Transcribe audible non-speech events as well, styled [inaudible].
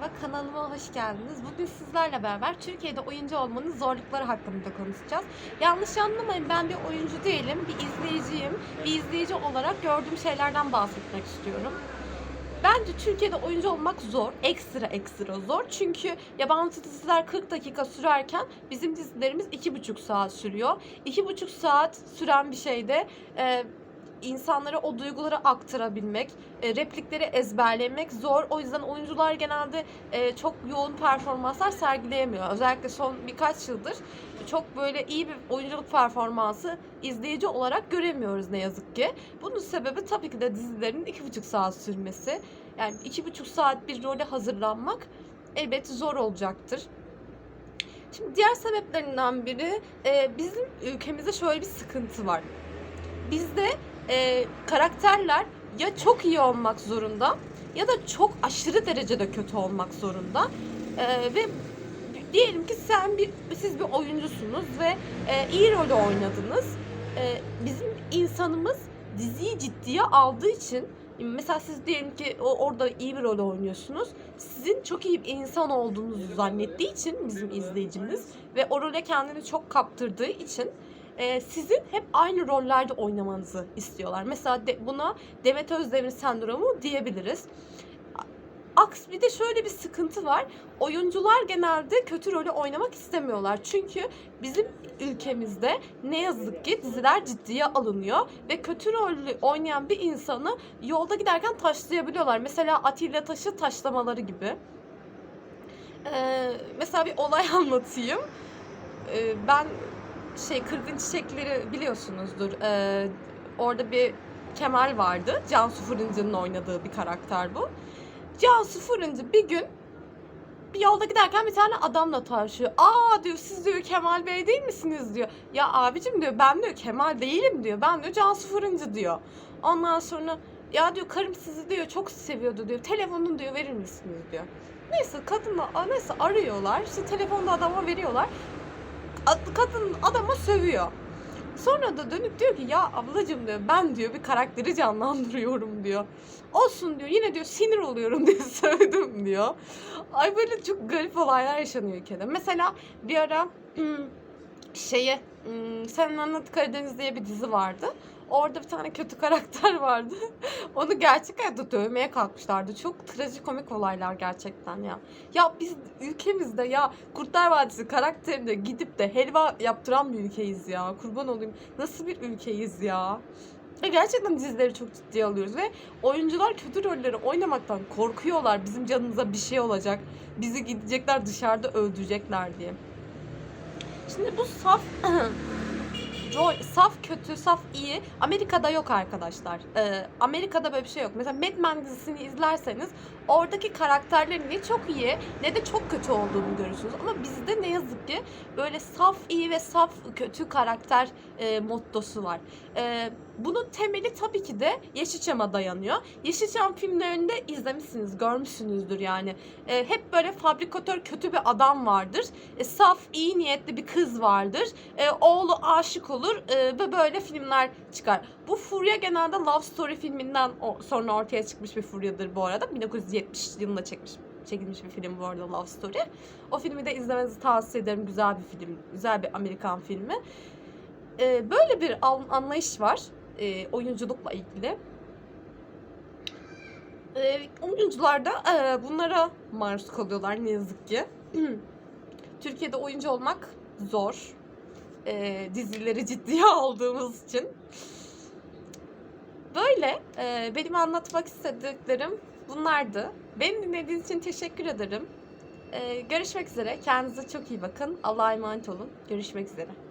merhaba, kanalıma hoş geldiniz. Bugün sizlerle beraber Türkiye'de oyuncu olmanın zorlukları hakkında konuşacağız. Yanlış anlamayın, ben bir oyuncu değilim, bir izleyiciyim. Bir izleyici olarak gördüğüm şeylerden bahsetmek istiyorum. Bence Türkiye'de oyuncu olmak zor, ekstra ekstra zor. Çünkü yabancı diziler 40 dakika sürerken bizim dizilerimiz 2,5 saat sürüyor. 2,5 saat süren bir şeyde e, insanlara o duyguları aktarabilmek, e, replikleri ezberlemek zor. O yüzden oyuncular genelde e, çok yoğun performanslar sergileyemiyor. Özellikle son birkaç yıldır çok böyle iyi bir oyunculuk performansı izleyici olarak göremiyoruz ne yazık ki. Bunun sebebi tabii ki de dizilerin iki buçuk saat sürmesi. Yani iki buçuk saat bir role hazırlanmak elbette zor olacaktır. Şimdi diğer sebeplerinden biri e, bizim ülkemizde şöyle bir sıkıntı var. Bizde e, karakterler ya çok iyi olmak zorunda ya da çok aşırı derecede kötü olmak zorunda. E, ve diyelim ki sen bir siz bir oyuncusunuz ve e, iyi rolü oynadınız. E, bizim insanımız diziyi ciddiye aldığı için mesela siz diyelim ki orada iyi bir rol oynuyorsunuz. Sizin çok iyi bir insan olduğunuzu zannettiği için bizim izleyicimiz ve o role kendini çok kaptırdığı için e, sizin hep aynı rollerde oynamanızı istiyorlar. Mesela de, buna Demet Özdemir sendromu diyebiliriz. Aks bir de şöyle bir sıkıntı var. Oyuncular genelde kötü rolü oynamak istemiyorlar. Çünkü bizim ülkemizde ne yazık ki diziler ciddiye alınıyor ve kötü rolü oynayan bir insanı yolda giderken taşlayabiliyorlar. Mesela Atilla Taş'ı taşlamaları gibi. Ee, mesela bir olay [laughs] anlatayım. Ee, ben şey Kırgın Çiçekleri biliyorsunuzdur. Ee, orada bir Kemal vardı. Cansu Fırıncı'nın oynadığı bir karakter bu. Cansu Fırıncı bir gün bir yolda giderken bir tane adamla tartışıyor. Aa diyor siz diyor Kemal Bey değil misiniz diyor. Ya abicim diyor ben diyor Kemal değilim diyor. Ben diyor Cansu Fırıncı diyor. Ondan sonra ya diyor karım sizi diyor çok seviyordu diyor. Telefonunu diyor verir misiniz diyor. Neyse kadınla neyse arıyorlar. İşte telefonda adama veriyorlar. Ad- Kadın adama sövüyor. Sonra da dönüp diyor ki ya ablacığım diyor ben diyor bir karakteri canlandırıyorum diyor. Olsun diyor yine diyor sinir oluyorum [laughs] diye sövdüm diyor. Ay böyle çok garip olaylar yaşanıyor ülkede. Mesela bir ara şeye Senin Anlat Karadeniz diye bir dizi vardı. Orada bir tane kötü karakter [laughs] vardı. Onu gerçek hayatta dövmeye kalkmışlardı. Çok trajikomik olaylar gerçekten ya. Ya biz ülkemizde ya Kurtlar Vadisi karakterinde gidip de helva yaptıran bir ülkeyiz ya. Kurban olayım. Nasıl bir ülkeyiz ya? Ve gerçekten dizileri çok ciddiye alıyoruz ve oyuncular kötü rolleri oynamaktan korkuyorlar. Bizim canımıza bir şey olacak. Bizi gidecekler dışarıda öldürecekler diye. Şimdi bu saf [clears throat] rol, saf kötü, saf iyi Amerika'da yok arkadaşlar. Ee, Amerika'da böyle bir şey yok. Mesela Mad Men dizisini izlerseniz oradaki karakterlerin ne çok iyi ne de çok kötü olduğunu görürsünüz. Ama bizde ne yazık ki böyle saf iyi ve saf kötü karakter e, mottosu var. E, bunun temeli tabii ki de Yeşilçam'a dayanıyor. Yeşilçam filmlerinde izlemişsiniz, görmüşsünüzdür yani. E, hep böyle fabrikatör kötü bir adam vardır. E, saf, iyi niyetli bir kız vardır. E, oğlu aşık olur e, ve böyle filmler çıkar. Bu furya genelde Love Story filminden sonra ortaya çıkmış bir furyadır bu arada. 1970 yılında çekmiş çekilmiş bir film bu arada Love Story. O filmi de izlemenizi tavsiye ederim. Güzel bir film, güzel bir Amerikan filmi. E, böyle bir anlayış var e, oyunculukla ilgili. E, oyuncular da e, bunlara maruz kalıyorlar ne yazık ki. [clears throat] Türkiye'de oyuncu olmak zor. E, dizileri ciddiye [laughs] aldığımız için. Böyle e, benim anlatmak istediklerim bunlardı. Beni dinlediğiniz için teşekkür ederim. E, görüşmek üzere. Kendinize çok iyi bakın. Allah'a emanet olun. Görüşmek üzere.